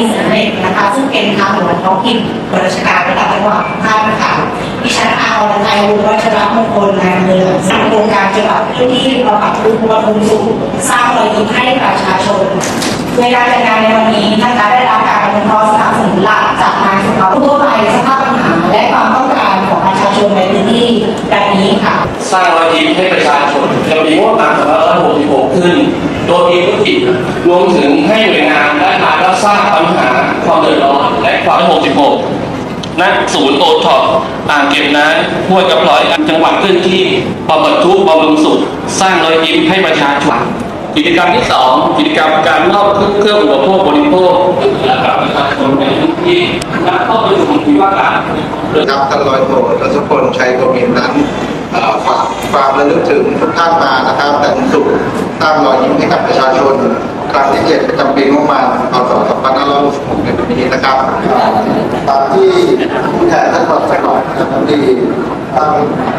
นคอนกรีตสำเร็จนะคะซึ่งเป็นทางหลวงท้องถิ่นบราชการระดับจังหวัดภาคนะคะดิฉันอาอรไทยวุฒิวัชรมงคลนายอำเภอหลังสร้างโครงการจังหวัดพื้นที่บำบัดทุกข์บำรุงสุขสร้างรอยยิ้มให้ประชาชนโดยการจัดงานในวันนี้นะคะได้รับการอนุเคราะห์สนับสนุนหลักจากนายสภาผู้ทั่วไปสภาพปัญหาและความต้องการของประชาชนในพื้นที่ดังนี้ค่ะ สร้างรอยยิ้มให้ประชาชนจะมีงบประมาณ2566ขึ้น โดยมีธุรกิจรวมถึงให้หน่วยงานได้มารับทราบปัญหาความเดือดร้อนและความ66ณศูนย์โอท็อปอ่างเก็บน้ำห้วยกระพร้อยจังหวัดพื้นที่บำบัดทุกข์บำรุงสุข สร้างรอยยิ้มให้ประชาชนกิจกรรมที่สองกิจกรรมการมอบเครื่องอุปโภคบริโภคและกับประชาชนในพื้นที่และเข้าไปสู่วิวาการครับท่านร้อยโททศพลชัยกมินนั้นเอ่อฝา ความระลึกถึงทุกท่านมานะครับ แต่สุขสร้างรอยยิ้มให้กับประชาชน ครั้งที่เจ็ดประจำปีงบประมาณพศ2566ในปีนี้นะครับตามที่ผู้แทนท่านบอกไปก่อนนะครับที่ทาง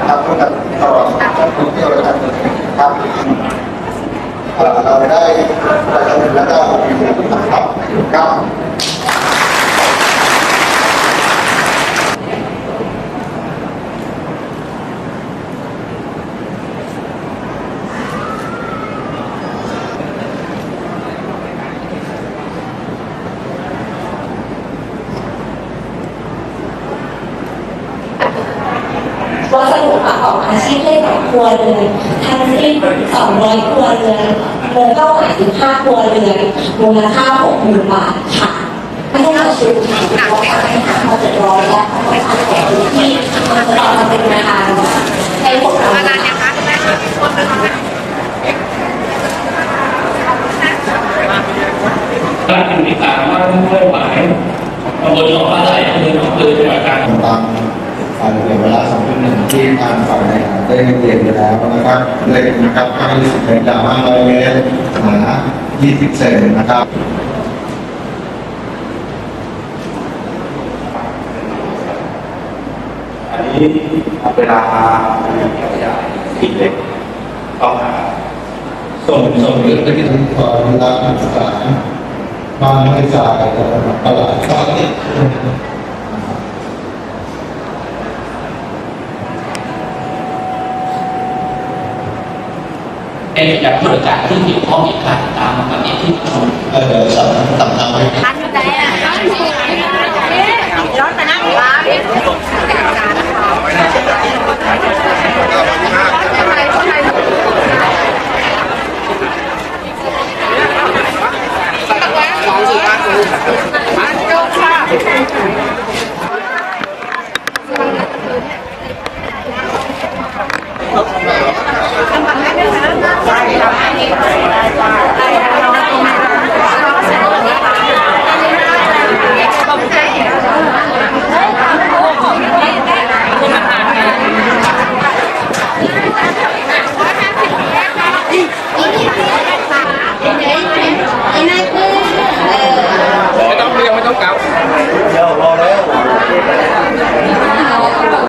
ทางผู้นตลอดท่องเที่ยวและการเมืองครับเราได้ประชุมแล้วก็มีผู้นำครับครับ วัสดุประกอบอาชีพให้กับครัวเรือนทั้งสิ้น200ครัวเรือนเงินเข้าหา15ครัวเรือนมูลค่า60,000บาทค่ะไม่ให้เราซื้อของเราไปหาความเดือดร้อนและความขัดแย้งที่เราจะเป็นประธานให้พวกเราร้านกิจการบ้านห้วยหวา รียนเวลาสองทุ่มหนึ่งที่งานฝ่ายบริหารได้เรียนไปแล้วนะครับเล็กนะครับค่ายี่สิบเซนจากห้าร้อยเมตรหนายี่สิบเซนนะครับอันนี้เวลาขีดเล็กต้องหาส่งส่งเรื่องไปที่ถึงขอเวลาศึกษาบ้านไม่จ่ายแต่ตลาดก็ติด เป็นอยากบริการที่เกี่ยวข้องอีกการตามมาปฏิทินชมเออสำต่ำต่ำไว้ ทันแต่ร้อน